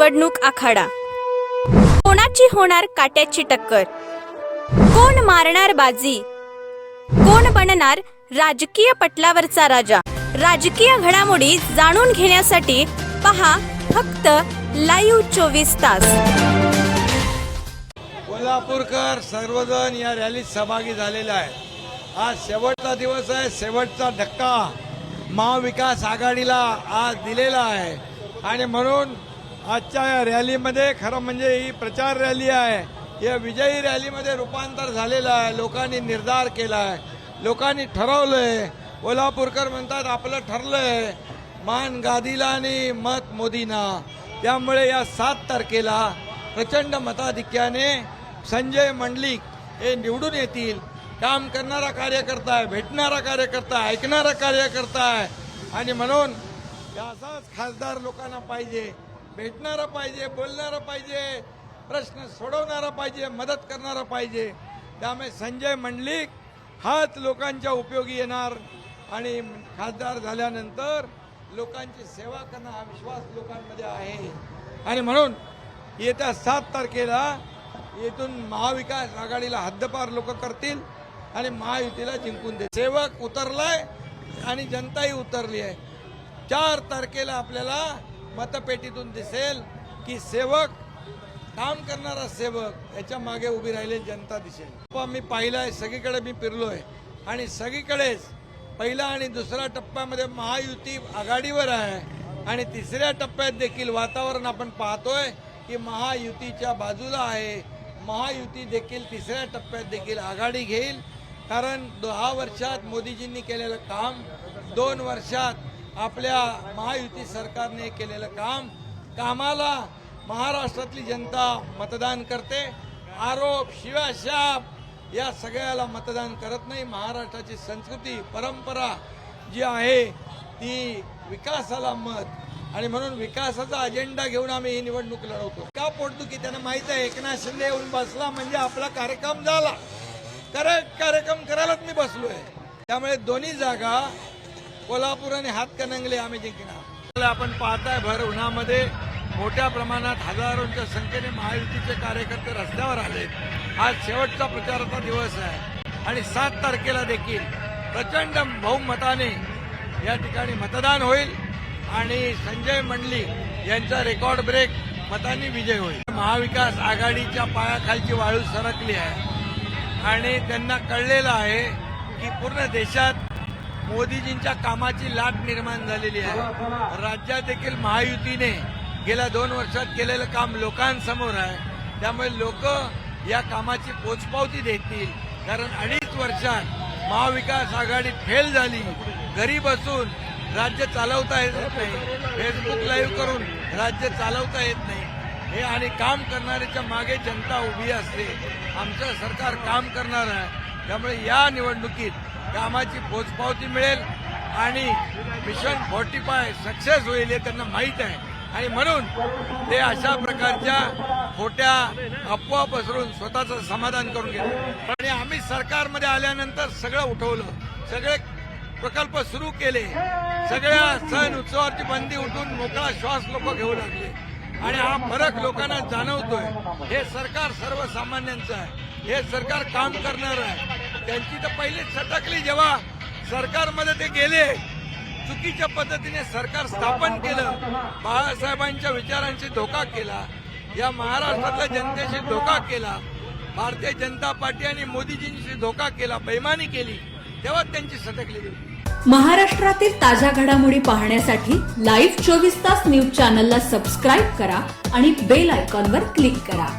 निवडणूक आखाडा. कोणाची होणार काट्याची टक्कर? कोण मारणार बाजी? कोण बनणार राजकीय पटलावरचा राजा? राजकीय घडामोडी जाणून घेण्यासाठी पहा फक्त लाईव्ह चोवीस तास. कोल्हापूरकर सर्वजण या रॅलीत सहभागी झालेले आहे आज शेवटचा दिवस आहे शेवटचा धक्का महाविकास आघाडीला आज दिलेला आहे. आणि म्हणून आजच्या या रॅलीमध्ये खरं म्हणजे ही प्रचार रॅली आहे. या विजयी रॅलीमध्ये रूपांतर झालेलं आहे. लोकांनी निर्धार केला आहे. लोकांनी ठरवलंय. कोल्हापूरकर म्हणतात आपलं ठरलंय. मान गादीला आणि मत मोदींना. त्यामुळे या सात तारखेला प्रचंड मताधिक्याने संजय मंडलिक हे निवडून येतील. काम करणारा कार्यकर्ता आहे भेटणारा कार्यकर्ता आहे ऐकणारा कार्यकर्ता आहे. आणि म्हणून असाच खासदार लोकांना पाहिजे. भेटणारा पाहिजे बोलणारा पाहिजे प्रश्न सोडवणारा पाहिजे मदत करणारा पाहिजे. त्यामुळे संजय मंडलिक हाच लोकांच्या उपयोगी येणार आणि खासदार झाल्यानंतर लोकांची सेवा करणं हा विश्वास लोकांमध्ये आहे. आणि म्हणून येत्या सात तारखेला येथून महाविकास आघाडीला हद्दपार लोक करतील आणि महायुतीला जिंकून दे सेवक उतरलाय आणि जनताही उतरली आहे. चार तारखेला आपल्याला मतपेटीतून दिसेल की सेवक काम करणारा सेवक याच्या मागे उभी राहिलेली जनता दिसेल. पण मी पाहिलंय सगळीकडे मी फिरलोय. आणि सगळीकडेच पहिला आणि दुसऱ्या टप्प्यामध्ये महायुती आघाडीवर आहे. आणि तिसऱ्या टप्प्यात देखील वातावरण आपण पाहतोय की महायुतीच्या बाजूला आहे. महायुती देखील तिसऱ्या टप्प्यात देखील आघाडी घेईल. कारण दहा वर्षात मोदीजींनी केलेलं काम दोन वर्षात आपल्या महायुती सरकारने केलेलं काम कामाला महाराष्ट्रातली जनता मतदान करते. आरोप शिवाशाप या सगळ्याला मतदान करत नाही. महाराष्ट्राची संस्कृती परंपरा जी आहे ती विकासाला मत. आणि म्हणून विकासाचा अजेंडा घेऊन आम्ही ही निवडणूक लढवतो. का पोटदुखी त्यांना माहीत आहे. एकनाथ शिंदे येऊन बसला म्हणजे आपला कार्यक्रम झाला. करेक्ट कार्यक्रम करायलाच मी बसलो आहे त्यामुळे दोन्ही जागा कोल्हापूर आणि हातकणंगले आम्ही जिंकणार. आपण पाहताय भर उन्हामध्ये मोठ्या प्रमाणात हजारोंच्या संख्येने महायुतीचे कार्यकर्ते रस्त्यावर आले. आज शेवटचा प्रचाराचा दिवस आहे. आणि सात तारखेला देखील प्रचंड बहुमताने या ठिकाणी मतदान होईल. आणि संजय मंडली यांचा रेकॉर्ड ब्रेक मतांनी विजय होईल. महाविकास आघाडीच्या पायाखालची वाळू सरकली आहे. आणि त्यांना कळलेलं आहे की पूर्ण देशात मोदीजींच्या कामाची लाट निर्माण झालेली आहे. राज्यात देखील महायुतीने गेल्या दोन वर्षात केलेलं काम लोकांसमोर आहे. त्यामुळे लोक या कामाची पोचपावती देतील. कारण अडीच वर्षात महाविकास आघाडी फेल झाली. घरी बसून राज्य चालवता येत नाही. फेसबुक लाईव्ह करून राज्य चालवता येत नाही. हे आणि काम करणाऱ्याच्या मागे जनता उभी असते. आमचं सरकार काम करणार आहे. त्यामुळे या निवडणुकीत कामाची पोचपावती मिळेल आणि मिशन फोर्टी फाय सक्सेस होईल हे त्यांना माहीत आहे. आणि म्हणून ते अशा प्रकारच्या खोट्या अफवा पसरून स्वतःचं समाधान करून घेतलं. आणि आम्ही सरकारमध्ये आल्यानंतर सगळं उठवलं. सगळे प्रकल्प सुरू केले. सगळ्या सण उत्सवाची बंदी उठून मोकळा श्वास लोक घेऊ लागले. आणि हा फरक लोकांना जाणवतोय. हे सरकार सर्वसामान्यांचं आहे. हे सरकार काम करणार आहे. त्यांची तर पहिलीच सटकली जेव्हा सरकारमध्ये ते गेले. चुकीच्या पद्धतीने सरकार स्थापन केलं. बाळासाहेबांच्या विचारांशी धोका केला. या महाराष्ट्रातल्या जनतेशी धोका केला. भारतीय जनता पार्टी आणि मोदीजींशी धोका केला बैमानी केली. तेव्हा त्यांची सटकली गेली. महाराष्ट्रातील ताज्या घडामोडी पाहण्यासाठी लाईव्ह चोवीस तास न्यूज चॅनलला सबस्क्राईब करा आणि बेल आयकॉनवर क्लिक करा.